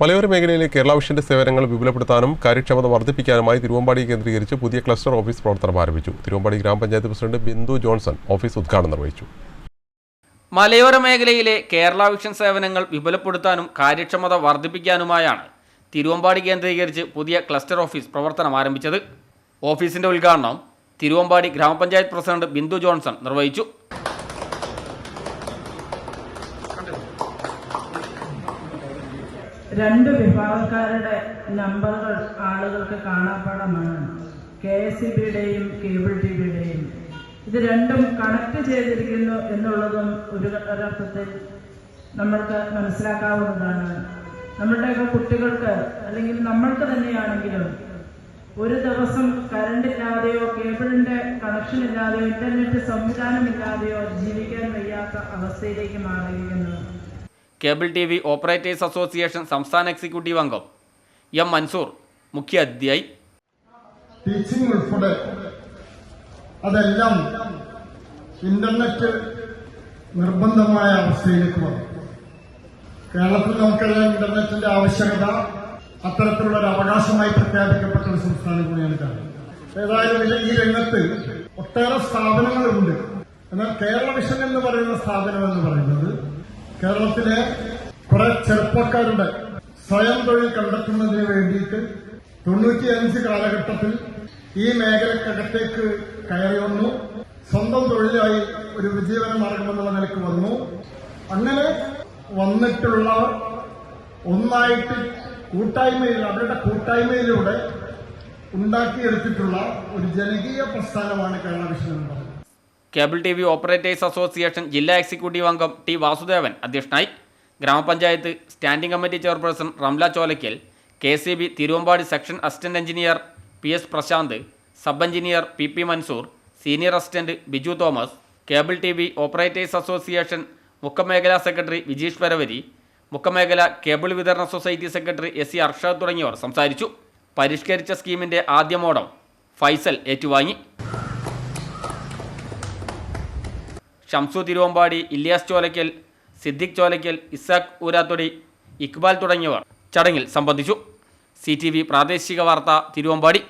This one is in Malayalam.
മലയോര മേഖലയിലെ കേരള വിഷന്റെ സേവനങ്ങൾ വിപുലപ്പെടുത്താനും കാര്യക്ഷമത വർദ്ധിപ്പിക്കാനുമായി തിരുവമ്പാടി കേന്ദ്രീകരിച്ച് പുതിയ ക്ലസ്റ്റർ ഓഫീസ് പ്രവർത്തനം ആരംഭിച്ചു. തിരുവമ്പാടി ഗ്രാമപഞ്ചായത്ത് പ്രസിഡന്റ് ബിന്ദു ജോൺസൺ ഓഫീസ് ഉദ്ഘാടനം നിർവഹിച്ചു. മലയോര മേഖലയിലെ കേരള വിഷൻ സേവനങ്ങൾ വിപുലപ്പെടുത്താനും കാര്യക്ഷമത വർദ്ധിപ്പിക്കാനുമായാണ് തിരുവമ്പാടി കേന്ദ്രീകരിച്ച് പുതിയ ക്ലസ്റ്റർ ഓഫീസ് പ്രവർത്തനം ആരംഭിച്ചത്. ഓഫീസിന്റെ ഉദ്ഘാടനം തിരുവമ്പാടി ഗ്രാമപഞ്ചായത്ത് പ്രസിഡന്റ് ബിന്ദു ജോൺസൺ നിർവഹിച്ചു. രണ്ട് വിഭാഗക്കാരുടെ നമ്പറുകൾ ആളുകൾക്ക് കാണാപ്പാടമാണ് കെ എസ് ഇ ബിയുടെയും കേബിൾ ടി വിയുടെയും ഇത് രണ്ടും കണക്ട് ചെയ്തിരിക്കുന്നു എന്നുള്ളതും ഒരു ഒരർത്ഥത്തിൽ നമ്മൾക്ക് മനസ്സിലാക്കാവുന്നതാണ്. നമ്മളുടെയൊക്കെ കുട്ടികൾക്ക് അല്ലെങ്കിൽ നമ്മൾക്ക് തന്നെയാണെങ്കിലും ഒരു ദിവസം കറണ്ട് ഇല്ലാതെയോ കേബിളിന്റെ കണക്ഷൻ ഇല്ലാതെയോ ഇന്റർനെറ്റ് സംവിധാനമില്ലാതെയോ ജീവിക്കാൻ വയ്യാത്ത അവസ്ഥയിലേക്ക് മാറിയിരിക്കുന്നു. Cable T V operators association സംസ്ഥാന എക്സിക്യൂട്ടീവ് അംഗം എം മൻസൂർ മുഖ്യ അതിഥിയായി ടീച്ചിങ് ഉൾപ്പെടെ അതെല്ലാം ഇന്റർനെറ്റ് നിർബന്ധമായ അവസ്ഥയിലേക്ക് വന്നു. കേരളത്തിൽ നമുക്കറിയാം ഇന്റർനെറ്റിന്റെ ആവശ്യകത അത്തരത്തിലുള്ള ഒരു അവകാശമായി പ്രഖ്യാപിക്കപ്പെട്ട ഒരു സംസ്ഥാനം കൂടിയാണ് കേരളം. ഏതായാലും ഈ രംഗത്ത് ഒട്ടേറെ സ്ഥാപനങ്ങളുണ്ട്. എന്നാൽ കേരള വിഷൻ എന്ന് പറയുന്ന സ്ഥാപനം എന്ന് പറയുന്നത് കേരളത്തിലെ കുറെ ചെറുപ്പക്കാരുടെ സ്വയം തൊഴിൽ കണ്ടെത്തുന്നതിന് വേണ്ടിയിട്ട് തൊണ്ണൂറ്റിയഞ്ച് കാലഘട്ടത്തിൽ ഈ മേഖലക്കകത്തേക്ക് കയറി വന്നു. സ്വന്തം തൊഴിലായി ഒരു വിജയവന മാർഗമെന്നുള്ള നിലയ്ക്ക് വന്നു. അങ്ങനെ വന്നിട്ടുള്ള ഒന്നായിട്ട് കൂട്ടായ്മയിൽ അവരുടെ കൂട്ടായ്മയിലൂടെ ഉണ്ടാക്കിയെടുത്തിട്ടുള്ള ഒരു ജനകീയ പ്രസ്ഥാനമാണ് കേരള പറയുന്നത്. Cable T V operators association ജില്ലാ എക്സിക്യൂട്ടീവ് അംഗം ടി വാസുദേവൻ അധ്യക്ഷനായി ഗ്രാമപഞ്ചായത്ത് standing committee chairperson Ramla Cholakkal K C B Thiruvambadi section assistant engineer P S Prashanth sub engineer P P Mansoor senior assistant Biju Thomas cable T V operators association മുഖമേഖലാ secretary Vijeesh Paravari മുഖമേഖല കേബിൾ വിതരണ society secretary S C Arshad തുടങ്ങിയവർ സംസാരിച്ചു. പരിഷ്കരിച്ച സ്കീമിന്റെ ആദ്യ മോഡം ഫൈസൽ ഏറ്റുവാങ്ങി. ഷംസു തിരുവമ്പാടി ഇല്യാസ് ചോലയ്ക്കൽ സിദ്ദിഖ് ചോലയ്ക്കൽ ഇസാഖ് ഊരാത്തൊടി ഇക്ബാൽ തുടങ്ങിയവർ ചടങ്ങിൽ സംബന്ധിച്ചു. സി പ്രാദേശിക വാർത്ത തിരുവമ്പാടി.